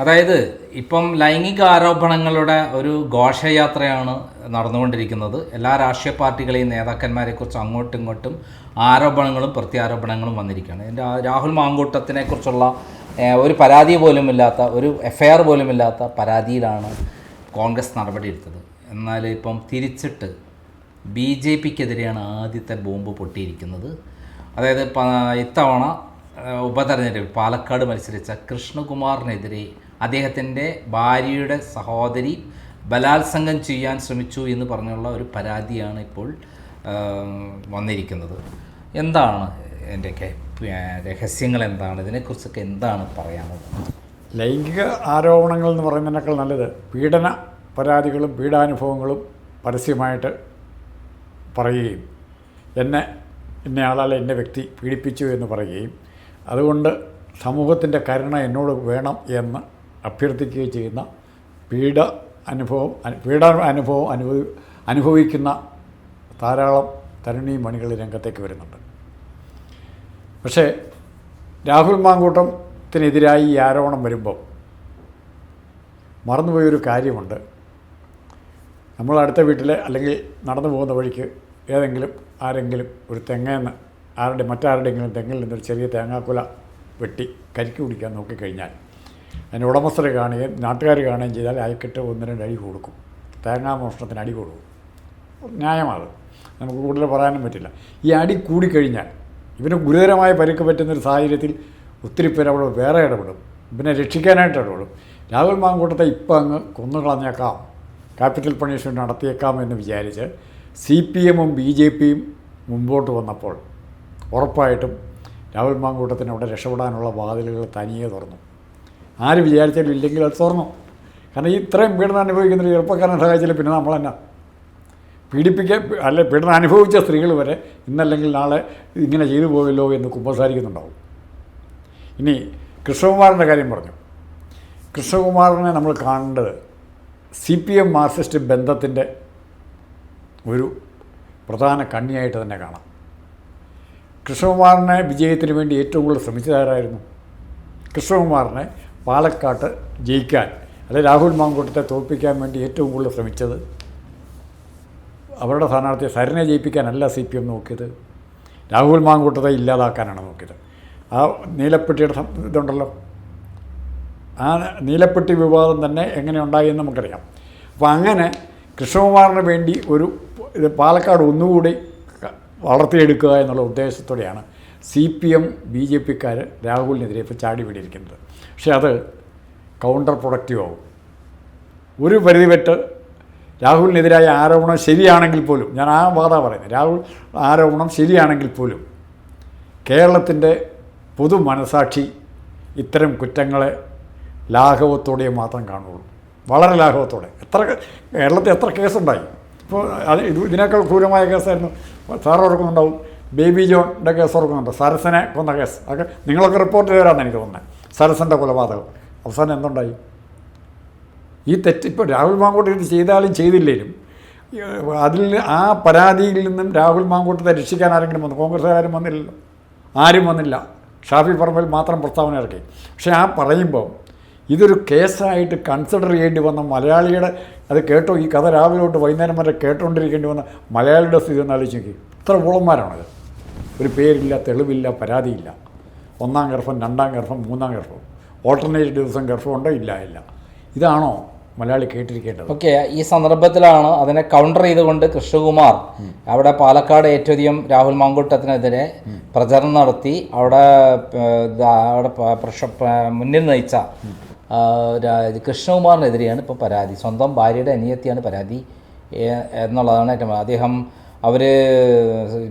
അതായത് ഇപ്പം ലൈംഗിക ആരോപണങ്ങളുടെ ഒരു ഘോഷയാത്രയാണ് നടന്നുകൊണ്ടിരിക്കുന്നത്. എല്ലാ രാഷ്ട്രീയ പാർട്ടികളെയും നേതാക്കന്മാരെ കുറിച്ച് അങ്ങോട്ടും ഇങ്ങോട്ടും ആരോപണങ്ങളും പ്രത്യാരോപണങ്ങളും വന്നിരിക്കുകയാണ്. എന്റെ രാഹുൽ മാങ്കൂട്ടത്തിനെ കുറിച്ചുള്ള ഒരു പരാതി പോലും ഇല്ലാത്ത ഒരു എഫ് ഐ ആർ പോലും ഇല്ലാത്ത പരാതിയിലാണ് കോൺഗ്രസ് നടപടിയെടുത്തത് എന്നാൽ ഇപ്പം തിരിച്ചിട്ട് ബി ജെ പിക്കെതിരെയാണ് ആദ്യത്തെ ബോംബ് പൊട്ടിയിരിക്കുന്നത്. അതായത് ഇത്തവണ ഉപതെരഞ്ഞെടുപ്പ് പാലക്കാട് മത്സരിച്ച കൃഷ്ണകുമാറിനെതിരെ അദ്ദേഹത്തിന്റെ ഭാര്യയുടെ സഹോദരി ബലാത്സംഗം ചെയ്യാൻ ശ്രമിച്ചു എന്ന് പറഞ്ഞുള്ള ഒരു പരാതിയാണ് ഇപ്പോൾ വന്നിരിക്കുന്നത്. എന്താണ് ഏഹ്, രഹസ്യങ്ങൾ എന്താണ്? ഇതിനെക്കുറിച്ചൊക്കെ എന്താണ് പറയാനുള്ളത് ലൈംഗിക ആരോപണങ്ങൾ എന്ന് പറയുന്നതിനേക്കാൾ നല്ലത് പീഡന പരാതികളും പീഡാനുഭവങ്ങളും പരസ്യമായിട്ട് പറയുകയും എന്നെ ഇന്നയാളാൽ എന്നെ വ്യക്തി പീഡിപ്പിച്ചു എന്ന് പറയുകയും. അതുകൊണ്ട് സമൂഹത്തിന്റെ കരുണ എന്നോട് വേണം എന്ന് അഭ്യർത്ഥിക്കുകയും ചെയ്യുന്ന പീഡ അനുഭവം അനു- പീഡ അനുഭവം അനുഭവി അനുഭവിക്കുന്ന ധാരാളം തരുണീ മണികൾ രംഗത്തേക്ക് വരുന്നുണ്ട്. പക്ഷേ രാഹുൽ മാങ്കൂട്ടത്തിനെതിരായി ഈ ആരോപണം വരുമ്പോൾ മറന്നുപോയൊരു കാര്യമുണ്ട്. നമ്മൾ അടുത്ത വീട്ടിലെ അല്ലെങ്കിൽ നടന്നു പോകുന്ന വഴിക്ക് ഏതെങ്കിലും ആരെങ്കിലും ഒരു തെങ്ങേന്ന് ആരുടെ മറ്റാരുടെയെങ്കിലും തെങ്ങിൽ നിന്നൊരു ചെറിയ തേങ്ങാക്കുല വെട്ടി കരിക്ക് കുടിക്കാൻ നോക്കിക്കഴിഞ്ഞാൽ അതിന് ഉടമസ്ഥരെ കാണുകയും നാട്ടുകാർ കാണുകയും ചെയ്താൽ അയക്കിട്ട് ഒന്ന് രണ്ട് അടി കൊടുക്കും. തേങ്ങാ മോഷണത്തിന് അടി കൊടുക്കും. ന്യായമാണ് നമുക്ക് കൂടുതൽ പറയാനും പറ്റില്ല. ഈ അടി കൂടിക്കഴിഞ്ഞാൽ ഇവന് ഗുരുതരമായ പരിക്ക് പറ്റുന്നൊരു സാഹചര്യത്തിൽ ഒത്തിരി പേര് അവിടെ വേറെ ഇടപെടും. ഇവനെ രക്ഷിക്കാനായിട്ട് ഇടപെടും. രാഹുൽ മാങ്കൂട്ടത്തെ ഇപ്പം അങ്ങ് കൊന്നുകളഞ്ഞേക്കാം. ക്യാപിറ്റൽ പണിഷ്മെന്റ് നടത്തിയേക്കാം എന്ന് വിചാരിച്ച് സി പി എമ്മും ബി ജെ പിയും മുമ്പോട്ട് വന്നപ്പോൾ ഉറപ്പായിട്ടും രാഹുൽ മാങ്കൂട്ടത്തിന് അവിടെ രക്ഷപ്പെടാനുള്ള വാതിലുകൾ തനിയെ തുറന്നു. ആര് വിചാരിച്ചാലും ഇല്ലെങ്കിൽ അത് തുറന്നു കാരണം ഈ ഇത്രയും പീഡനം അനുഭവിക്കുന്ന ഒരു ചെറുപ്പക്കാരനെ സഹായിച്ചില്ല പിന്നെ നമ്മൾ തന്നെ പീഡിപ്പിക്കാൻ അല്ലെ പീഡനം അനുഭവിച്ച സ്ത്രീകൾ വരെ ഇന്നല്ലെങ്കിൽ നാളെ ഇങ്ങനെ ചെയ്തു പോയല്ലോ എന്ന് കുമ്പസാരിക്കുന്നുണ്ടാവും. ഇനി കൃഷ്ണകുമാറിന്റെ കാര്യം പറഞ്ഞു. കൃഷ്ണകുമാറിനെ നമ്മൾ കാണേണ്ടത് സി പി എം മാർക്സിസ്റ്റ് ബന്ധത്തിന്റെ ഒരു പ്രധാന കണ്ണിയായിട്ട് തന്നെ കാണാം. കൃഷ്ണകുമാറിനെ വിജയത്തിന് വേണ്ടി ഏറ്റവും കൂടുതൽ ശ്രമിച്ചതാരായിരുന്നു? കൃഷ്ണകുമാറിനെ പാലക്കാട്ട് ജയിക്കാൻ അല്ലെ രാഹുൽ മാങ്കൂട്ടത്തെ തോൽപ്പിക്കാൻ വേണ്ടി ഏറ്റവും കൂടുതൽ ശ്രമിച്ചത്? അവരുടെ സ്ഥാനാർത്ഥിയെ സരനെ ജയിപ്പിക്കാനല്ല സി പി എം നോക്കിയത്. രാഹുൽ മാങ്കൂട്ടത്തെ ഇല്ലാതാക്കാനാണ് നോക്കിയത്. ആ നീലപ്പെട്ടിയുടെ ഇതുണ്ടല്ലോ. ആ നീലപ്പെട്ടി വിവാദം തന്നെ എങ്ങനെ ഉണ്ടായി എന്ന് നമുക്കറിയാം. അപ്പോൾ അങ്ങനെ കൃഷ്ണകുമാറിന് വേണ്ടി ഒരു ഇത് പാലക്കാട് ഒന്നുകൂടി വളർത്തിയെടുക്കുക എന്നുള്ള ഉദ്ദേശത്തോടെയാണ് C P M B J പിക്കാർ രാഹുലിനെതിരെ ഇപ്പോൾ ചാടി പിടിയിരിക്കുന്നത് പക്ഷേ അത് കൗണ്ടർ പ്രൊഡക്റ്റീവ് ആവും. ഒരു പരിധിവെട്ട് രാഹുലിനെതിരായ ആരോപണം ശരിയാണെങ്കിൽ പോലും ഞാൻ ആ വാദ പറയുന്നത് രാഹുൽ ആരോപണം ശരിയാണെങ്കിൽ പോലും കേരളത്തിന്റെ പൊതു മനസാക്ഷി ഇത്തരം കുറ്റങ്ങളെ ലാഘവത്തോടെ മാത്രം കാണുള്ളൂ വളരെ ലാഘവത്തോടെ. എത്ര കേരളത്തിൽ എത്ര കേസുണ്ടായി? ഇപ്പോൾ അത് ഇത് ഇതിനേക്കാൾ ക്രൂരമായ കേസായിരുന്നു. സാർ ഓർക്കുന്നുണ്ടാവും ബേബി ജോണിന്റെ കേസ് ഓർക്കുന്നുണ്ട് സരസനെ കൊന്ന കേസ്. അതൊക്കെ നിങ്ങളൊക്കെ റിപ്പോർട്ട് ചെയ്തവരാണെന്ന് എനിക്ക് തോന്നുന്നത് സരസന്റെ കൊലപാതകം. അവസാനം എന്തുണ്ടായി? ഈ തെറ്റ് ഇപ്പോൾ രാഹുൽ മാങ്കോട്ട് ഇത് ചെയ്താലും ചെയ്തില്ലേലും അതിൽ ആ പരാതിയിൽ നിന്നും രാഹുൽ മാങ്കോട്ടത്തെ രക്ഷിക്കാൻ ആരെങ്കിലും വന്നു? കോൺഗ്രസ്സുകാരും വന്നില്ലല്ലോ. ആരും വന്നില്ല. ഷാഫി പറമ്പിൽ മാത്രം പ്രസ്താവന ഇറക്കി. പക്ഷേ ആ പറയുമ്പോൾ ഇതൊരു കേസായിട്ട് കൺസിഡർ ചെയ്യേണ്ടി വന്ന മലയാളിയുടെ അത് കേട്ടോ? ഈ കഥ രാവിലെ തൊട്ട് വൈകുന്നേരം വരെ കേട്ടോണ്ടിരിക്കേണ്ടി വന്ന മലയാളിയുടെ സ്ഥിതി ഒന്ന് ആലോചിച്ച് നോക്കി. ഇത്ര ഊളന്മാരാണത്. ഒരു പേരില്ല തെളിവില്ല പരാതിയില്ല. ഒന്നാം ഗർഭം രണ്ടാം ഗർഭം മൂന്നാം ഗർഭം. ഓൾട്ടർനേറ്റ് ദിവസം ഗർഭമുണ്ടോ ഇല്ല ഇല്ല. ഇതാണോ മലയാളി കേട്ടിരിക്കേണ്ടത്? ഓക്കെ ഈ സന്ദർഭത്തിലാണ് അതിനെ കൗണ്ടർ ചെയ്തുകൊണ്ട് കൃഷ്ണകുമാർ അവിടെ പാലക്കാട് ഏറ്റവും അധികം രാഹുൽ മാങ്കൂട്ടത്തിനെതിരെ പ്രചരണം നടത്തി അവിടെ അവിടെ മുന്നിൽ നയിച്ച കൃഷ്ണകുമാറിനെതിരെയാണ് ഇപ്പോൾ പരാതി. സ്വന്തം ഭാര്യയുടെ അനിയത്തിയാണ് പരാതി എന്നുള്ളതാണ് ഏറ്റവും അദ്ദേഹം അവർ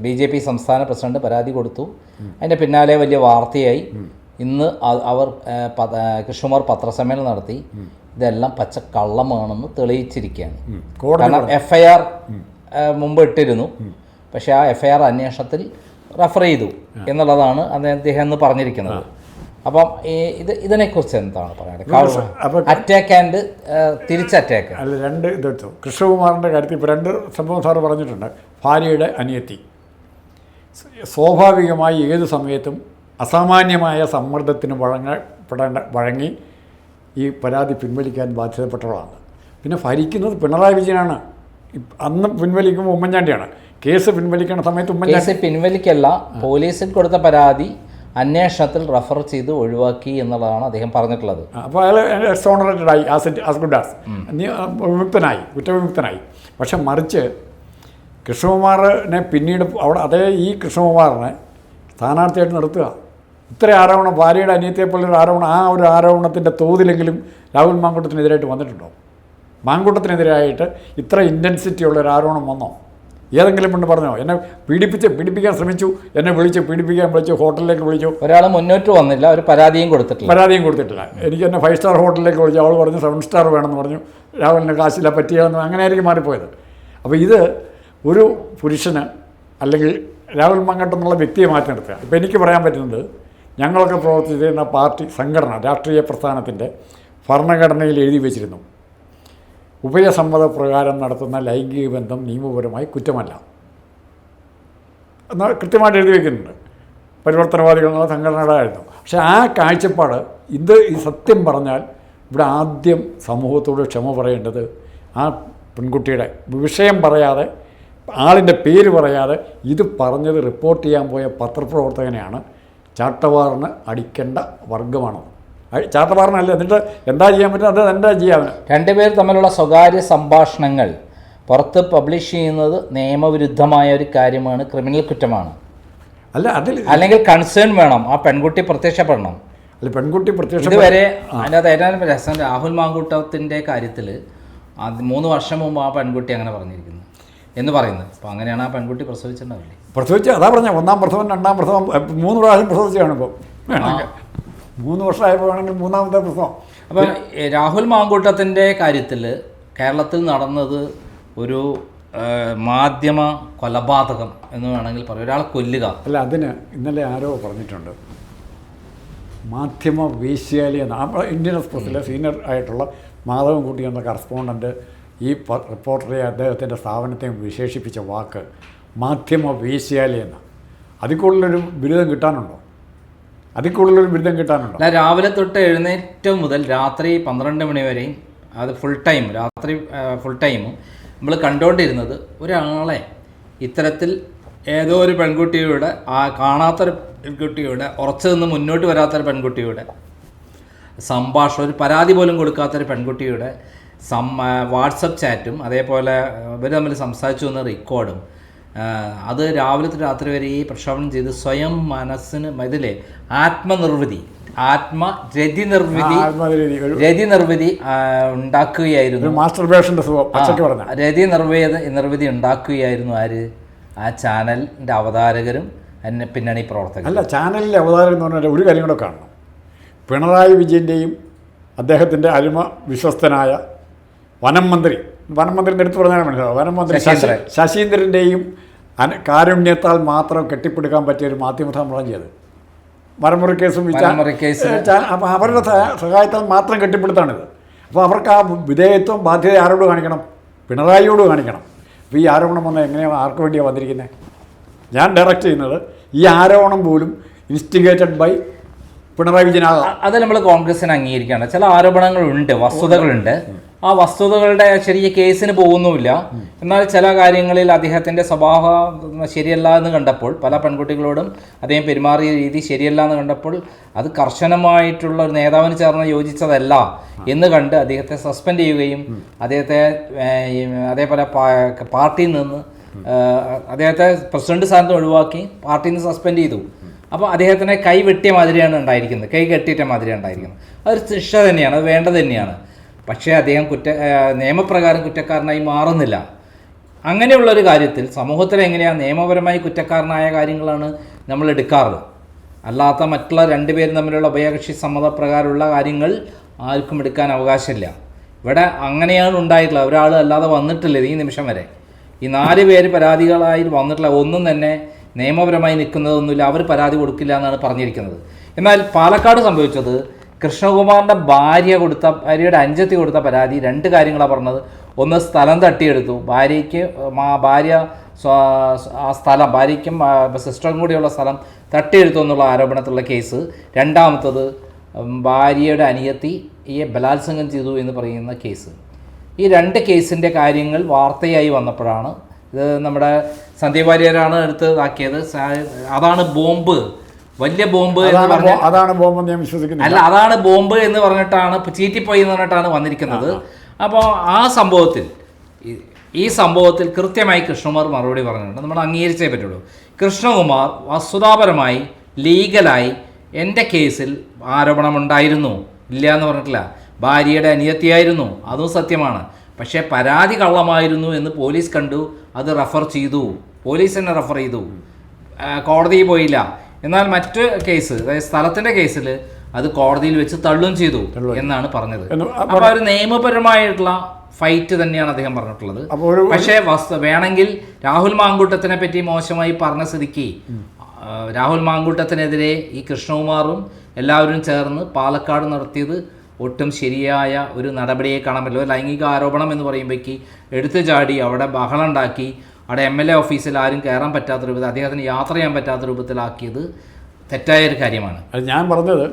ബി ജെ പി സംസ്ഥാന പ്രസിഡന്റ് പരാതി കൊടുത്തു. അതിന്റെ പിന്നാലെ വലിയ വാർത്തയായി. ഇന്ന് അവർ കൃഷ്ണകുമാർ പത്രസമ്മേളനം നടത്തി. ഇതെല്ലാം പച്ച കള്ളമാണെന്ന് തെളിയിച്ചിരിക്കുകയാണ്. കാരണം എഫ് ഐ ആർ മുമ്പ് ഇട്ടിരുന്നു. പക്ഷേ ആ എഫ് ഐ ആർ അന്വേഷണത്തിൽ റെഫർ ചെയ്തു എന്നുള്ളതാണ് അദ്ദേഹം എന്ന് പറഞ്ഞിരിക്കുന്നത്. അപ്പം ഇത് ഇതിനെക്കുറിച്ച് എന്താണ് പറയുന്നത് അറ്റാക്ക് ആൻഡ് തിരിച്ച് അറ്റാക്ക് അല്ല രണ്ട് ഇതെടുത്തു കൃഷ്ണകുമാറിന്റെ കാര്യത്തിൽ ഇപ്പോൾ രണ്ട് സംഭവം സാറ് പറഞ്ഞിട്ടുണ്ട്. ഭാര്യയുടെ അനിയത്തി. സ്വാഭാവികമായി ഏത് സമയത്തും അസാമാന്യമായ സമ്മർദ്ദത്തിന് വഴങ്ങപ്പെടേണ്ട വഴങ്ങി ഈ പരാതി പിൻവലിക്കാൻ ബാധ്യതപ്പെട്ടവളാണ്. പിന്നെ ഭരിക്കുന്നത് പിണറായി വിജയനാണ്. അന്ന് പിൻവലിക്കുമ്പോൾ ഉമ്മൻചാണ്ടിയാണ്. കേസ് പിൻവലിക്കുന്ന സമയത്ത് ഉമ്മൻചാണ്ടി പിൻവലിക്കല്ല. പോലീസിൽ കൊടുത്ത പരാതി അന്വേഷണത്തിൽ റഫർ ചെയ്ത് ഒഴിവാക്കി എന്നുള്ളതാണ് അദ്ദേഹം പറഞ്ഞിട്ടുള്ളത്. അപ്പോൾ അയാൾ എക്സോണറേറ്റഡ് ആയി. ആസ് ഗുഡ് ആസ് വിമുക്തനായി. കുറ്റവിമുക്തനായി. പക്ഷെ മറിച്ച് കൃഷ്ണകുമാറിനെ പിന്നീട് അവിടെ അതേ ഈ കൃഷ്ണകുമാറിനെ സ്ഥാനാർത്ഥിയായിട്ട് നിർത്തുക. ഇത്ര ആരോപണം ഭാര്യയുടെ അനിയത്തെപ്പോലെ ഒരു ആരോപണം ആ ഒരു ആരോപണത്തിന്റെ തോതിലെങ്കിലും രാഹുൽ മാങ്കൂട്ടത്തിനെതിരായിട്ട് വന്നിട്ടുണ്ടോ? മാങ്കൂട്ടത്തിനെതിരായിട്ട് ഇത്ര ഇന്റൻസിറ്റി ഉള്ള ഒരു ആരോപണം വന്നോ? ഏതെങ്കിലും പെണ്ണ് പറഞ്ഞോ? എന്നെ പീഡിപ്പിച്ച് പീഡിപ്പിക്കാൻ ശ്രമിച്ചു എന്നെ വിളിച്ച് പീഡിപ്പിക്കാൻ വിളിച്ചു ഹോട്ടലിലേക്ക് വിളിച്ചു. ഒരാൾ മുന്നോട്ട് വന്നില്ല ഒരു പരാതിയും കൊടുത്തിട്ടില്ല. പരാതിയും കൊടുത്തിട്ടില്ല. എനിക്ക് എന്നെ ഫൈവ് സ്റ്റാർ ഹോട്ടലിലേക്ക് വിളിച്ചു. അവൾ പറഞ്ഞു സെവൻ സ്റ്റാർ വേണമെന്ന് പറഞ്ഞു. രാഹുലിന് കാശില്ല പറ്റിയെന്ന് അങ്ങനെ ആയിരിക്കും മാറിപ്പോയത്. അപ്പോൾ ഇത് ഒരു പുരുഷന് അല്ലെങ്കിൽ രാഹുൽ മങ്കട്ട് എന്നുള്ള വ്യക്തിയെ മാറ്റി നിർത്തുക. ഇപ്പോൾ എനിക്ക് പറയാൻ പറ്റുന്നത് ഞങ്ങളൊക്കെ പ്രവർത്തിച്ചിരുന്ന പാർട്ടി സംഘടന രാഷ്ട്രീയ പ്രസ്ഥാനത്തിന്റെ ഭരണഘടനയിൽ എഴുതി വെച്ചിരുന്നു. ഉഭയസമ്മത പ്രകാരം നടത്തുന്ന ലൈംഗിക ബന്ധം നിയമപരമായി കുറ്റമല്ല. എന്നാൽ കൃത്യമായിട്ട് എഴുതി വയ്ക്കുന്നുണ്ട് സംഘടനയുടെ ആയിരുന്നു പക്ഷേ ആ കാഴ്ചപ്പാട് ഇത് ഈ സത്യം പറഞ്ഞാൽ ഇവിടെ ആദ്യം സമൂഹത്തോട് ക്ഷമ പറയേണ്ടത് ആ പെൺകുട്ടിയുടെ വിഷയം പറയാതെ ആളിന്റെ പേര് പറയാതെ ഇത് പറഞ്ഞത് റിപ്പോർട്ട് ചെയ്യാൻ പോയ പത്രപ്രവർത്തകനെയാണ്. ചാട്ടവാറിന് അടിക്കേണ്ട വർഗമാണത് ചാട്ടവാറിനല്ല എന്നിട്ട് എന്താ ചെയ്യാൻ പറ്റും അത് എന്താ ചെയ്യാൻ? രണ്ടുപേർ തമ്മിലുള്ള സ്വകാര്യ സംഭാഷണങ്ങൾ പുറത്ത് പബ്ലിഷ് ചെയ്യുന്നത് നിയമവിരുദ്ധമായ ഒരു കാര്യമാണ് ക്രിമിനൽ കുറ്റമാണ്. അല്ല അതിൽ അല്ലെങ്കിൽ കൺസേൺ വേണം ആ പെൺകുട്ടി പ്രത്യക്ഷപ്പെടണം. അല്ല പെൺകുട്ടി പ്രത്യക്ഷം ഇതുവരെ അതിനകത്ത് ഏറ്റവും രസം രാഹുൽ മാങ്കൂട്ടത്തിന്റെ കാര്യത്തിൽ മൂന്ന് വർഷം മുമ്പ് ആ പെൺകുട്ടി അങ്ങനെ പറഞ്ഞിരിക്കുന്നു. എന്ന് പറയുന്നത്. അപ്പോൾ അങ്ങനെയാണ് ആ പെൺകുട്ടി പ്രസവിച്ചിട്ടുണ്ടാവില്ലേ പ്രസവിച്ച് അതാ പറഞ്ഞ ഒന്നാം പ്രസവം രണ്ടാം പ്രസവം മൂന്ന് പ്രാവശ്യം പ്രസവിച്ചാണ് ഇപ്പോൾ മൂന്ന് വർഷമായപ്പോൾ വേണമെങ്കിൽ മൂന്നാമത്തെ പ്രസവം. അപ്പം രാഹുൽ മാങ്കൂട്ടത്തിന്റെ കാര്യത്തിൽ കേരളത്തിൽ നടന്നത് ഒരു മാധ്യമ കൊലപാതകം എന്ന് വേണമെങ്കിൽ പറയാം. ഒരാളെ കൊല്ലുക. അല്ല അതിന് ഇന്നലെ ആരോ പറഞ്ഞിട്ടുണ്ട്. മാധ്യമ വേശ്യാലി എന്ന ഇന്ത്യൻ എക്സ്പ്രസ്സിലെ സീനിയർ ആയിട്ടുള്ള മാധവൻകുട്ടി എന്ന കറസ്പോണ്ടന്റ് ഈ റിപ്പോർട്ടറെ അദ്ദേഹത്തിന്റെ സ്ഥാപനത്തെ വിശേഷിപ്പിച്ച വാക്ക് മാധ്യമ വീശിയാലി എന്ന്. അതിൽ കൂടുതലൊരു ബിരുദം കിട്ടാനുണ്ടോ? അതിൽ കൂടുതലൊരു ബിരുദം കിട്ടാനുണ്ടോ? അല്ല രാവിലെ തൊട്ട് എഴുന്നേറ്റം മുതൽ രാത്രി പന്ത്രണ്ട് മണി വരെയും അത് ഫുൾ ടൈം രാത്രി ഫുൾ ടൈമും നമ്മൾ കണ്ടുകൊണ്ടിരുന്നത് ഒരാളെ ഇത്തരത്തിൽ ഏതോ ഒരു പെൺകുട്ടിയുടെ ആ കാണാത്തൊരു പെൺകുട്ടിയുടെ ഉറച്ചു നിന്ന് മുന്നോട്ട് വരാത്തൊരു പെൺകുട്ടിയുടെ സംഭാഷണം ഒരു പരാതി പോലും കൊടുക്കാത്തൊരു പെൺകുട്ടിയുടെ സം വാട്സപ്പ് ചാറ്റും അതേപോലെ ഇവർ തമ്മിൽ സംസാരിച്ചു വന്ന റെക്കോർഡും അത് രാവിലത്തെ രാത്രി വരെ ഈ പ്രക്ഷോഭനം ചെയ്ത് സ്വയം മനസ്സിന് ഇതിലെ ആത്മനിർവൃതി ആത്മ രതി നിർവൃതി രതി നിർവൃതി ഉണ്ടാക്കുകയായിരുന്നു. മാസ്റ്റർബേഷന്റെ രതി നിർവേദ നിർവൃതി ഉണ്ടാക്കുകയായിരുന്നു ആര്? ആ ചാനലിന്റെ അവതാരകരും അതിന് പിന്നണി പ്രവർത്തകർ അല്ല ചാനലിലെ അവതാരകൻ എന്ന് പറഞ്ഞാൽ ഒരു കാര്യം കൂടെ കാണണം. പിണറായി വിജയന്റെയും അദ്ദേഹത്തിന്റെ അരുമ വിശ്വസ്തനായ വനം മന്ത്രി. വനം മന്ത്രിന്റെ അടുത്ത് പറഞ്ഞാൽ മനസ്സിലാവും. വനം മന്ത്രി ശശി ശശീന്ദ്രൻ. ശശീന്ദ്രന്റെയും കാരുണ്യത്താൽ മാത്രം കെട്ടിപ്പിടുക്കാൻ പറ്റിയ ഒരു മാധ്യമ സംരംഭം ചെയ്ത് മരമുറി കേസും. അപ്പോൾ അവരുടെ സഹാ- സഹായത്താൽ മാത്രം കെട്ടിപ്പിടുത്താണിത്. അപ്പോൾ അവർക്ക് ആ വിധേയത്വം ബാധ്യത ആരോട് കാണിക്കണം? പിണറായിയോട് കാണിക്കണം. അപ്പോൾ ഈ ആരോപണം വന്ന എങ്ങനെയാണ്? ആർക്ക് വേണ്ടിയാണ് വന്നിരിക്കുന്നത് ഞാൻ ഡയറക്റ്റ് ചെയ്യുന്നത് ഈ ആരോപണം പോലും ഇൻസ്റ്റിഗേറ്റഡ് ബൈ പിണറായി വിജയനാകാം അ- അത് നമ്മൾ കോൺഗ്രസിനെ അംഗീകരിക്കുകയാണ്. ചില ആരോപണങ്ങളുണ്ട് വസ്തുതകളുണ്ട്. ആ വസ്തുതകളുടെ ചെറിയ കേസിന് പോകുന്നുമില്ല. എന്നാൽ ചില കാര്യങ്ങളിൽ അദ്ദേഹത്തിന്റെ സ്വഭാവം ശരിയല്ല എന്ന് കണ്ടപ്പോൾ പല പെൺകുട്ടികളോടും അദ്ദേഹം പെരുമാറിയ രീതി ശരിയല്ല എന്ന് കണ്ടപ്പോൾ അത് കർശനമായിട്ടുള്ള ഒരു നേതാവിന് ചേർന്ന് യോജിച്ചതല്ല എന്ന് കണ്ട് അദ്ദേഹത്തെ സസ്പെൻഡ് ചെയ്യുകയും അദ്ദേഹത്തെ അതേപോലെ പാർട്ടിയിൽ നിന്ന് അദ്ദേഹത്തെ പ്രസിഡന്റ് സ്ഥാനത്ത് ഒഴിവാക്കി പാർട്ടിയിൽ നിന്ന് സസ്പെൻഡ് ചെയ്തു. അപ്പോൾ അദ്ദേഹത്തിനെ കൈ വെട്ടിയ മാതിരിയാണ് ഉണ്ടായിരിക്കുന്നത്. കൈ കെട്ടിയിട്ട മാതിരിയാണ് ഉണ്ടായിരിക്കുന്നത്. അതൊരു ശിക്ഷ തന്നെയാണ്. അത് വേണ്ടത് തന്നെയാണ്. പക്ഷേ അദ്ദേഹം കുറ്റ നിയമപ്രകാരം കുറ്റക്കാരനായി മാറുന്നില്ല. അങ്ങനെയുള്ളൊരു കാര്യത്തിൽ സമൂഹത്തിൽ എങ്ങനെയാണ് നിയമപരമായി കുറ്റക്കാരനായ കാര്യങ്ങളാണ് നമ്മൾ എടുക്കാറ്. അല്ലാത്ത മറ്റുള്ള രണ്ടുപേരും തമ്മിലുള്ള ഉഭയകക്ഷി സമ്മതപ്രകാരമുള്ള കാര്യങ്ങൾ ആർക്കും എടുക്കാൻ അവകാശമില്ല. ഇവിടെ അങ്ങനെയാണ് ഉണ്ടായിട്ടുള്ളത്. ഒരാൾ അല്ലാതെ വന്നിട്ടില്ല ഈ നിമിഷം വരെ. ഈ നാല് പേര് പരാതികളായി വന്നിട്ടില്ല. ഒന്നും തന്നെ നിയമപരമായി നിൽക്കുന്നതൊന്നുമില്ല. അവർ പരാതി കൊടുക്കില്ല എന്നാണ് പറഞ്ഞിരിക്കുന്നത്. എന്നാൽ പാലക്കാട് സംഭവിച്ചത് കൃഷ്ണകുമാറിന്റെ ഭാര്യ കൊടുത്ത ഭാര്യയുടെ അഞ്ചത്തി കൊടുത്ത പരാതി രണ്ട് കാര്യങ്ങളാണ് പറഞ്ഞത്. ഒന്ന് സ്ഥലം തട്ടിയെടുത്തു. ഭാര്യയ്ക്ക് ഭാര്യ ആ സ്ഥലം ഭാര്യയ്ക്കും സിസ്റ്ററും കൂടിയുള്ള സ്ഥലം തട്ടിയെടുത്തു എന്നുള്ള ആരോപണത്തിലുള്ള കേസ്. രണ്ടാമത്തത് ഭാര്യയുടെ അനിയത്തി ഈ ബലാത്സംഗം ചെയ്തു എന്ന് പറയുന്ന കേസ്. ഈ രണ്ട് കേസിന്റെ കാര്യങ്ങൾ വാർത്തയായി വന്നപ്പോഴാണ് ഇത് നമ്മുടെ സന്ദീപ് വാര്യരാണ് എടുത്ത് ഇതാക്കിയത്. അതാണ് ബോംബ്. വലിയ ബോംബ് എന്ന് പറഞ്ഞ അതാണ് ബോംബ് ഞാൻ വിശ്വസിക്കുന്നത് അല്ല അതാണ് ബോംബ് എന്ന് പറഞ്ഞിട്ടാണ് ചീറ്റിപ്പോയി എന്ന് പറഞ്ഞിട്ടാണ് വന്നിരിക്കുന്നത്. അപ്പോൾ ആ. സംഭവത്തിൽ ഈ- സംഭവത്തിൽ കൃത്യമായി കൃഷ്ണകുമാർ മറുപടി പറഞ്ഞിട്ടുണ്ട്. നമ്മൾ അംഗീകരിച്ചേ പറ്റുള്ളൂ. കൃഷ്ണകുമാർ വസ്തുതാപരമായി ലീഗലായി എന്റെ കേസിൽ ആരോപണമുണ്ടായിരുന്നു. ഇല്ല എന്ന് പറഞ്ഞിട്ടില്ല. ഭാര്യയുടെ അനിയത്തിയായിരുന്നു. അതും സത്യമാണ്. പക്ഷേ പരാതി കള്ളമായിരുന്നു എന്ന് പോലീസ് കണ്ടു. അത് റെഫർ ചെയ്തു. പോലീസ് തന്നെ റെഫർ ചെയ്തു. കോടതിയിൽ പോയില്ല. എന്നാൽ മറ്റ് കേസ് അതായത് സ്ഥലത്തിന്റെ കേസിൽ അത് കോടതിയിൽ വെച്ച് തള്ളും ചെയ്തു എന്നാണ് പറഞ്ഞത്. അപ്പൊ ഒരു നിയമപരമായിട്ടുള്ള ഫൈറ്റ് തന്നെയാണ് അദ്ദേഹം പറഞ്ഞിട്ടുള്ളത്. പക്ഷേ വസ്തു വേണമെങ്കിൽ രാഹുൽ മാങ്കൂട്ടത്തിനെ പറ്റി മോശമായി പറഞ്ഞ സ്ഥിതിക്ക് രാഹുൽ മാങ്കൂട്ടത്തിനെതിരെ ഈ കൃഷ്ണകുമാറും എല്ലാവരും ചേർന്ന് പാലക്കാട് നടത്തിയത് ഒട്ടും ശരിയായ ഒരു നടപടിയെ കാണാമല്ലോ ലൈംഗിക ആരോപണം എന്ന് പറയുമ്പോഴേക്ക് എടുത്തു ചാടി അവിടെ ബഹളം ഉണ്ടാക്കി അവിടെ എം എൽ എ ഓഫീസിൽ ആരും കയറാൻ പറ്റാത്ത രൂപത്തിൽ അദ്ദേഹത്തിന് യാത്ര ചെയ്യാൻ പറ്റാത്ത രൂപത്തിലാക്കിയത് തെറ്റായ ഒരു കാര്യമാണ്. അത് ഞാൻ പറഞ്ഞത്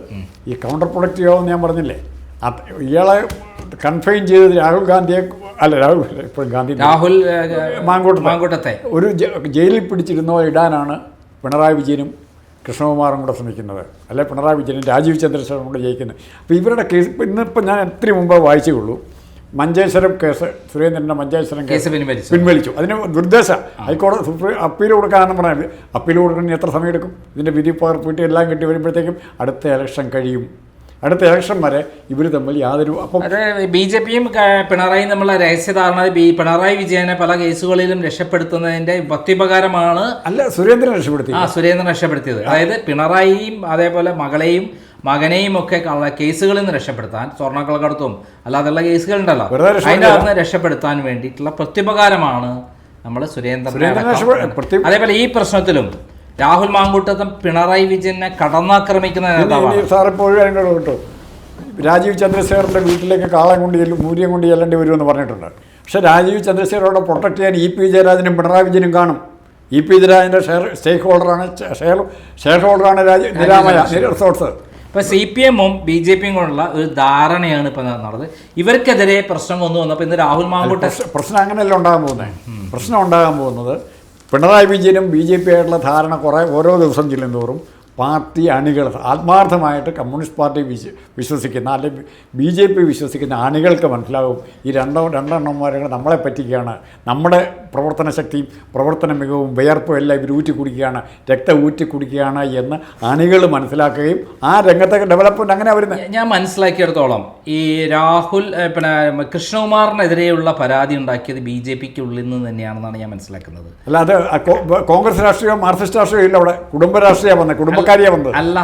ഈ കൗണ്ടർ പ്രൊഡക്റ്റീവ് ആവും ഞാൻ പറഞ്ഞില്ലേ? ഇയാളെ കൺഫൈൻ ചെയ്തത് രാഹുൽ ഗാന്ധിയെ അല്ല രാഹുൽ ഇപ്പോഴും ഗാന്ധി രാഹുൽ ഏഹ്, മാങ്കൂട്ടത്തെ. ഒരു ജയിലിൽ പിടിച്ചിരുന്നോ ഇടാനാണ് പിണറായി വിജയനും കൃഷ്ണകുമാറും കൂടെ ശ്രമിക്കുന്നത്. അല്ലെ പിണറായി വിജയനും രാജീവ് ചന്ദ്രശേഖരനും കൂടെ ജയിക്കുന്നത്. അപ്പോൾ ഇവരുടെ കേസ് ഇന്നിപ്പോൾ ഞാൻ എത്ര മുമ്പ് വായിച്ചുള്ളൂ മഞ്ചേശ്വരം കേസ് സുരേന്ദ്രന്റെ മഞ്ചേശ്വരം കേസ് പിൻവലിച്ചു. പിൻവലിച്ചു. അതിന് ദുർദ്ദേശ ഹൈക്കോടതി സുപ്രീം അപ്പീൽ കൊടുക്കാൻ പറയുന്നത് അപ്പീൽ കൊടുക്കണമെങ്കിൽ എത്ര സമയം എടുക്കും ഇതിന്റെ വിധി പകർപ്പിട്ട് എല്ലാം കിട്ടി വരുമ്പോഴത്തേക്കും അടുത്ത ഇലക്ഷൻ കഴിയും. അടുത്ത ഇലക്ഷൻ വരെ ഇവർ തമ്മിൽ യാതൊരു അപ്പം അത് ബി ജെ പിയും പിണറായിയും തമ്മിലുള്ള രഹസ്യധാരണ പിണറായി വിജയനെ പല കേസുകളിലും രക്ഷപ്പെടുത്തുന്നതിന്റെ ഭക്തിപകാരമാണ് അല്ല സുരേന്ദ്രൻ രക്ഷപ്പെടുത്തി. ആ സുരേന്ദ്രൻ രക്ഷപ്പെടുത്തിയത്. അതായത് പിണറായിയും അതേപോലെ മകളെയും മകനെയും ഒക്കെ കേസുകളിൽ നിന്ന് രക്ഷപ്പെടുത്താൻ സ്വർണക്കളക്കടത്തും അല്ലാതെയുള്ള കേസുകളുണ്ടല്ലോ. അതിന്റെ അകത്ത് രക്ഷപ്പെടുത്താൻ വേണ്ടിയിട്ടുള്ള പ്രത്യുപകാരമാണ് നമ്മൾ സുരേന്ദ്രൻ അതേപോലെ ഈ പ്രശ്നത്തിലും രാഹുൽ മാങ്കൂട്ടത്തും പിണറായി വിജയനെ കടന്നാക്രമിക്കുന്ന നേതാവാണ്. സാർ ഇപ്പോൾ കേട്ടോ രാജീവ് ചന്ദ്രശേഖറിന്റെ വീട്ടിലേക്ക് കാളം കൊണ്ട് ചെല്ലും മൂര്യം കൊണ്ട് ചെല്ലേണ്ടി വരുമെന്ന് പറഞ്ഞിട്ടുണ്ട്. പക്ഷേ രാജീവ് ചന്ദ്രശേഖരോടെ പ്രൊട്ടക്ട് ചെയ്യാൻ ഇ പി ജയരാജനും പിണറായി വിജയനും കാണും. ഇ പി ജയരാജന്റെ ഷെയർ സ്റ്റേക്ക് ഹോൾഡറാണ് ഷെയർ ഷെയർ ഹോൾഡറാണ് രാജ നിരാമയ റിസോർട്സ് ഇപ്പൊ സി പി എമ്മും ബി ജെ പിയും കൊണ്ടുള്ള ഒരു ധാരണയാണ് ഇപ്പൊ നടന്നത്. ഇവർക്കെതിരെ പ്രശ്നം വന്നു. വന്നപ്പോൾ ഇന്ന് രാഹുൽ മാങ്കൂട്ട പ്രശ്നം അങ്ങനെയല്ല ഉണ്ടാകാൻ പോകുന്നത്. പ്രശ്നം ഉണ്ടാകാൻ പോകുന്നത് പിണറായി വിജയനും ബി ജെ പി ആയിട്ടുള്ള ധാരണ കുറേ ഓരോ ദിവസം ചെല്ലുന്തോറും പാർട്ടി അണികൾ ആത്മാർത്ഥമായിട്ട് കമ്മ്യൂണിസ്റ്റ് പാർട്ടി വിശ്വ വിശ്വസിക്കുന്ന അല്ലെങ്കിൽ ബി ജെ പി വിശ്വസിക്കുന്ന അണികൾക്ക് മനസ്സിലാവും ഈ രണ്ടോ രണ്ടെണ്ണന്മാരെ നമ്മളെ പറ്റിക്കുകയാണ്. നമ്മുടെ പ്രവർത്തന ശക്തിയും പ്രവർത്തന മികവും വിയർപ്പും എല്ലാം ഇവർ ഊറ്റി കുടിക്കുകയാണ് രക്തം ഊറ്റി കുടിക്കുകയാണ് എന്ന് അണികൾ മനസ്സിലാക്കുകയും ആ രംഗത്തൊക്കെ ഡെവലപ്മെന്റ് അങ്ങനെ അവർ ഞാൻ മനസ്സിലാക്കിയെടുത്തോളം ഈ രാഹുൽ പിന്നെ കൃഷ്ണകുമാറിനെതിരെയുള്ള പരാതി ഉണ്ടാക്കിയത് ബി ജെ പിക്ക് ഉള്ളിൽ നിന്ന് തന്നെയാണെന്നാണ് ഞാൻ മനസ്സിലാക്കുന്നത്. അല്ല അത് കോൺഗ്രസ് രാഷ്ട്രീയം മാർക്സിസ്റ്റ് രാഷ്ട്രീയം ഇല്ല അവിടെ. കുടുംബ രാഷ്ട്രീയം വന്നത് വന്നത് അല്ല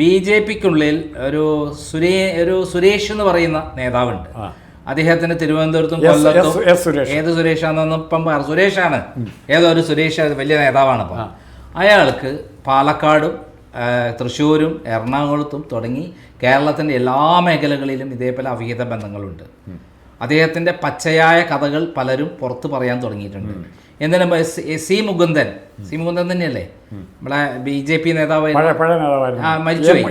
ബി ജെ പിക്കുള്ളിൽ ഒരു സുരേ ഒരു സുരേഷ് എന്ന് പറയുന്ന നേതാവുണ്ട്. അദ്ദേഹത്തിന് തിരുവനന്തപുരത്തും ഏത് കൊല്ലത്തും ഏത് സുരേഷാണെന്നൊന്നും ഇപ്പം സുരേഷാണ്. ഏതോ ഒരു സുരേഷ് വലിയ നേതാവാണ് അപ്പം അയാൾക്ക് പാലക്കാടും തൃശ്ശൂരും എറണാകുളത്തും തുടങ്ങി കേരളത്തിന്റെ എല്ലാ മേഖലകളിലും ഇതേപോലെ അവിഹിത ബന്ധങ്ങളുണ്ട്. അദ്ദേഹത്തിന്റെ പച്ചയായ കഥകൾ പലരും പുറത്ത് പറയാൻ തുടങ്ങിയിട്ടുണ്ട്. എന്തിനും സി മുകുന്ദൻ സി മുകുന്ദൻ തന്നെയല്ലേ? നമ്മളെ ബി ജെ പി നേതാവ് മരിച്ചുപോയി.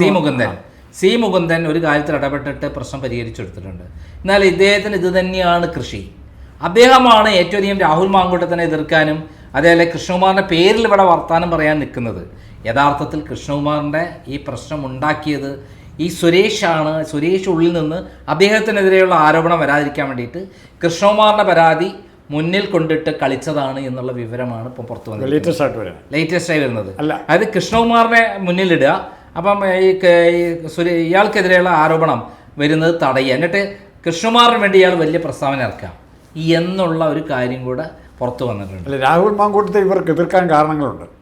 സി മുകുന്ദൻ. സി മുകുന്ദൻ ഒരു കാര്യത്തിൽ ഇടപെട്ടിട്ട് പ്രശ്നം പരിഹരിച്ചെടുത്തിട്ടുണ്ട്. എന്നാൽ ഇദ്ദേഹത്തിന് ഇത് തന്നെയാണ് കൃഷി. അദ്ദേഹമാണ് ഏറ്റവും അധികം രാഹുൽ മാങ്കൂട്ടത്തിനെ എതിർക്കാനും അതേപോലെ കൃഷ്ണകുമാറിന്റെ പേരിൽ ഇവിടെ വർത്താനം പറയാൻ നിൽക്കുന്നത്. യഥാർത്ഥത്തിൽ കൃഷ്ണകുമാറിന്റെ ഈ പ്രശ്നം ഉണ്ടാക്കിയത് ഈ സുരേഷാണ് സുരേഷ് ഉള്ളിൽ നിന്ന് അദ്ദേഹത്തിനെതിരെയുള്ള ആരോപണം വരാതിരിക്കാൻ വേണ്ടിയിട്ട് കൃഷ്ണകുമാറിന്റെ പരാതി മുന്നിൽ കൊണ്ടിട്ട് കളിച്ചതാണ് എന്നുള്ള വിവരമാണ് ഇപ്പം പുറത്തു വന്നത് ലേറ്റസ്റ്റ് ആയിട്ട് വരുന്നത്. ലേറ്റസ്റ്റ് ആയി വരുന്നത്. അല്ല. അതായത് കൃഷ്ണകുമാറിനെ മുന്നിലിടുക അപ്പം ഈ ഈ ഇയാൾക്കെതിരെയുള്ള ആരോപണം വരുന്നത് തടയുക. എന്നിട്ട് കൃഷ്ണകുമാറിന് വേണ്ടി ഇയാൾ വലിയ പ്രസ്താവന ഇറക്കാം എന്നുള്ള ഒരു കാര്യം കൂടെ പുറത്തു വന്നിട്ടുണ്ട്. അല്ല രാഹുൽ മാങ്കൂട്ടത്തെ ഇവർക്ക് എതിർക്കാൻ കാരണങ്ങളുണ്ട്.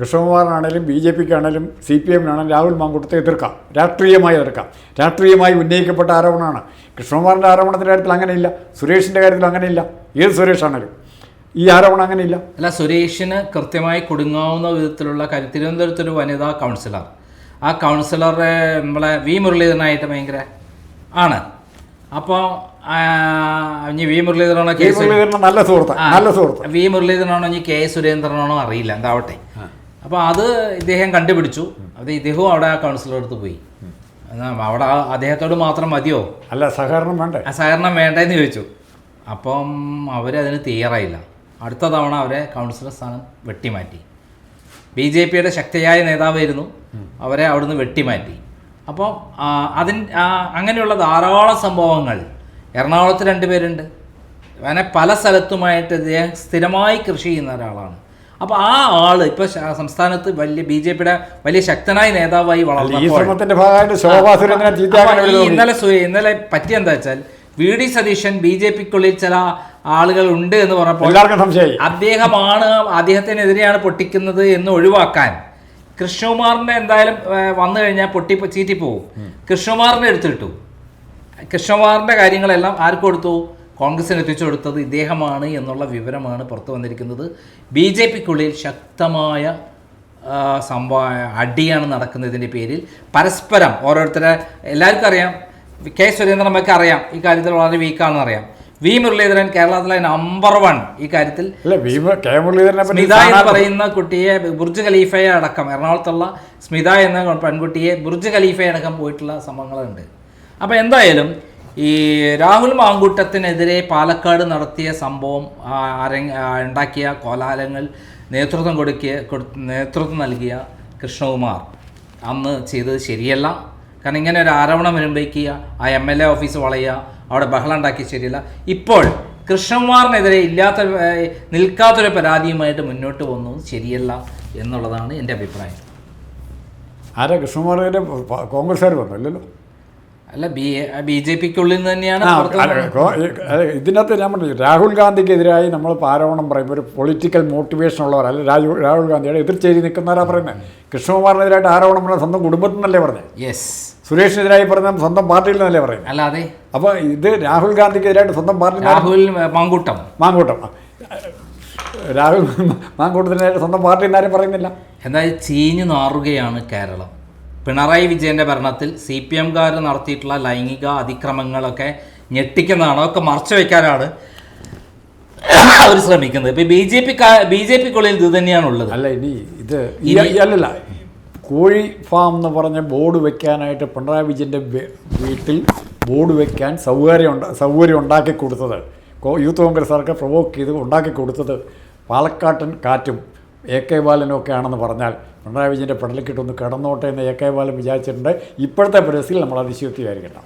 കൃഷ്ണകുമാറിനാണേലും ബി ജെ പിക്കാണേലും സി പി എമ്മിനാണെങ്കിലും രാഹുൽ മാങ്കൂട്ടത്തെ എതിർക്കാം. രാഷ്ട്രീയമായി എതിർക്കാം. രാഷ്ട്രീയമായി ഉന്നയിക്കപ്പെട്ട ആരോപണമാണ്. കൃഷ്ണകുമാറിന്റെ ആരോപണത്തിന്റെ കാര്യത്തിൽ അങ്ങനെയില്ല. സുരേഷിന്റെ കാര്യത്തിൽ അങ്ങനെയില്ല. ഏത് സുരേഷാണേലും. ഈ ആരോപണം അങ്ങനെയില്ല. അല്ല സുരേഷിന് കൃത്യമായി കൊടുങ്ങാവുന്ന വിധത്തിലുള്ള കാര്യം തിരുവനന്തപുരത്തൊരു വനിതാ കൗൺസിലർ. ആ കൗൺസിലറെ നമ്മളെ വി മുരളീധരനായിട്ട് ഭയങ്കര ആണ്. അപ്പോൾ ഇനി വി മുരളീധരനാണോ കെ മുരളീധരൻ നല്ല സുഹൃത്ത് നല്ല സുഹൃത്ത്. വി മുരളീധരനാണോ ഇനി കെ സുരേന്ദ്രനാണോ അറിയില്ല എന്താവട്ടെ അപ്പോൾ അത് ഇദ്ദേഹം കണ്ടുപിടിച്ചു. അത് ഇദ്ദേഹവും അവിടെ ആ കൗൺസിലർ അടുത്ത് പോയി. അവിടെ ആ അദ്ദേഹത്തോട് മാത്രം മതിയോ? അല്ല സഹകരണം വേണ്ട? സഹകരണം വേണ്ടെന്ന് ചോദിച്ചു. അപ്പം അവരതിന് തയ്യാറായില്ല. അടുത്ത തവണ അവരെ കൗൺസിലർ സ്ഥാനം വെട്ടിമാറ്റി. ബി ജെ പിയുടെ ശക്തിയായ നേതാവായിരുന്നു. അവരെ അവിടുന്ന് വെട്ടിമാറ്റി. അപ്പോൾ അതിൻ അങ്ങനെയുള്ള ധാരാളം സംഭവങ്ങൾ. എറണാകുളത്ത് രണ്ടുപേരുണ്ട് അങ്ങനെ പല സ്ഥലത്തുമായിട്ട് ഇദ്ദേഹം സ്ഥിരമായി കൃഷി ചെയ്യുന്ന ഒരാളാണ്. അപ്പോൾ ആ ആൾ ഇപ്പോൾ സംസ്ഥാനത്ത് വലിയ ബി ജെ പിയുടെ വലിയ ശക്തനായ നേതാവായി വളർന്നു ഒരു ഇന്നലെ പറ്റിയ എന്താ വെച്ചാൽ V D Satheesan B J പിക്കുള്ളിൽ ചില ആളുകൾ ഉണ്ട് എന്ന് പറഞ്ഞപ്പോൾ അദ്ദേഹമാണ് അദ്ദേഹത്തിനെതിരെയാണ് പൊട്ടിക്കുന്നത് എന്ന് ഒഴിവാക്കാൻ കൃഷ്ണകുമാറിന്റെ എന്തായാലും വന്നു കഴിഞ്ഞാൽ പൊട്ടി ചീറ്റി പോകും കൃഷ്ണകുമാറിന്റെ എടുത്തിട്ടു. കൃഷ്ണകുമാറിന്റെ കാര്യങ്ങളെല്ലാം ആർക്ക് കൊടുത്തു? കോൺഗ്രസിന് എത്തിച്ചു കൊടുത്തത് ഇദ്ദേഹമാണ് എന്നുള്ള വിവരമാണ് പുറത്തു വന്നിരിക്കുന്നത്. ബി ജെ പിക്കുള്ളിൽ ശക്തമായ സംഭവ അടിയാണ് നടക്കുന്നതിന്റെ പേരിൽ പരസ്പരം ഓരോരുത്തരെ എല്ലാവർക്കും അറിയാം. കെ സുരേന്ദ്രൻ നമുക്ക് അറിയാം. ഈ കാര്യത്തിൽ വളരെ വീക്കാണെന്ന് അറിയാം. വി മുരളീധരൻ കേരളത്തിലെ നമ്പർ വൺ ഈ കാര്യത്തിൽ സ്മിത എന്ന് പറയുന്ന കുട്ടിയെ ബുർജ് ഖലീഫയെ അടക്കം എറണാകുളത്തുള്ള സ്മിത എന്ന പെൺകുട്ടിയെ ബുർജ് ഖലീഫയെ അടക്കം പോയിട്ടുള്ള സംഭവങ്ങളുണ്ട്. അപ്പോൾ എന്തായാലും ഈ രാഹുൽ മാങ്കൂട്ടത്തിനെതിരെ പാലക്കാട് നടത്തിയ സംഭവം അരങ്ങ ഉണ്ടാക്കിയ കോലാഹലങ്ങൾ നേതൃത്വം കൊടുക്കിയ കൊടു- നേതൃത്വം നൽകിയ കൃഷ്ണകുമാർ. അന്ന് ചെയ്തത് ശരിയല്ല. കാരണം ഇങ്ങനെ ഒരു ആരോപണം വരുമ്പോഴേക്ക് ആ എം എൽ എ ഓഫീസ് വളയുക അവിടെ ബഹളം ഉണ്ടാക്കി ശരിയല്ല. ഇപ്പോൾ കൃഷ്ണകുമാറിനെതിരെ ഇല്ലാത്ത നിൽക്കാത്തൊരു പരാതിയുമായിട്ട് മുന്നോട്ട് പോകുന്നത് ശരിയല്ല എന്നുള്ളതാണ് എന്റെ അഭിപ്രായം. ആരാ കൃഷ്ണകുമാറിന്റെ കോൺഗ്രസ്സുകാർ അല്ലല്ലോ? അല്ല ബി ബി ജെ പിക്കുള്ളിൽ നിന്ന് തന്നെയാണ് ഇതിനകത്ത് ഞാൻ പറഞ്ഞു രാഹുൽ ഗാന്ധിക്കെതിരായി നമ്മൾ ആരോപണം പറയുമ്പോൾ ഒരു പൊളിറ്റിക്കൽ മോട്ടിവേഷൻ ഉള്ളവർ അല്ല രാജു രാഹുൽ ഗാന്ധിയുടെ എതിർച്ചേരി നിൽക്കുന്നവരാ പറയുന്നത്. കൃഷ്ണകുമാറിനെതിരായിട്ട് ആരോപണം പറഞ്ഞാൽ സ്വന്തം കുടുംബത്തിൽ നിന്നല്ലേ പറഞ്ഞത്? യെസ് സുരേഷിനെതിരായി പറഞ്ഞ സ്വന്തം പാർട്ടിയിൽ നിന്നല്ലേ പറയുന്നത്? അല്ലാതെ? അപ്പോൾ ഇത് രാഹുൽ ഗാന്ധിക്കെതിരായിട്ട് സ്വന്തം പാർട്ടി രാഹുൽ മാങ്കൂട്ടം. മാങ്കൂട്ടം. രാഹുൽ മാങ്കൂട്ടത്തിനെതിരായിട്ട് സ്വന്തം പാർട്ടി എന്നാരും പറയുന്നില്ല. എന്തായാലും ചീഞ്ഞു നാറുകയാണ് കേരളം. പിണറായി വിജയന്റെ ഭരണത്തിൽ സി പി എംകാർ നടത്തിയിട്ടുള്ള ലൈംഗിക അതിക്രമങ്ങളൊക്കെ ഞെട്ടിക്കുന്നതാണ്. അതൊക്കെ മറച്ചു വെക്കാനാണ് അവർ ശ്രമിക്കുന്നത്. ഇപ്പൊ B J P B J പിക്കുള്ളിൽ ഇത് തന്നെയാണുള്ളത്. അല്ല ഇനി ഇത് അല്ലല്ല. കോഴി ഫാം എന്ന് പറഞ്ഞ ബോർഡ് വെക്കാനായിട്ട് പിണറായി വിജയന്റെ വീട്ടിൽ ബോർഡ് വെക്കാൻ സൗകര്യം ഉണ്ട സൗകര്യം ഉണ്ടാക്കി കൊടുത്തത്. യൂത്ത് കോൺഗ്രസ് സർക്കാർ പ്രൊവോക്ക് ചെയ്ത് ഉണ്ടാക്കി കൊടുത്തത് പാലക്കാട്ടൻ കാറ്റും എ കെ ബാലനും ഒക്കെ ആണെന്ന് പറഞ്ഞാൽ പിണറായി വിജയന്റെ പടലിക്കിട്ടൊന്ന് കിടന്നോട്ടെ എന്ന് എ കെ ബാലൻ വിചാരിച്ചിട്ടുണ്ട്. ഇപ്പോഴത്തെ പരിസ്ഥിതിയിൽ നമ്മൾ അതിശയോക്തിയായിരിക്കണം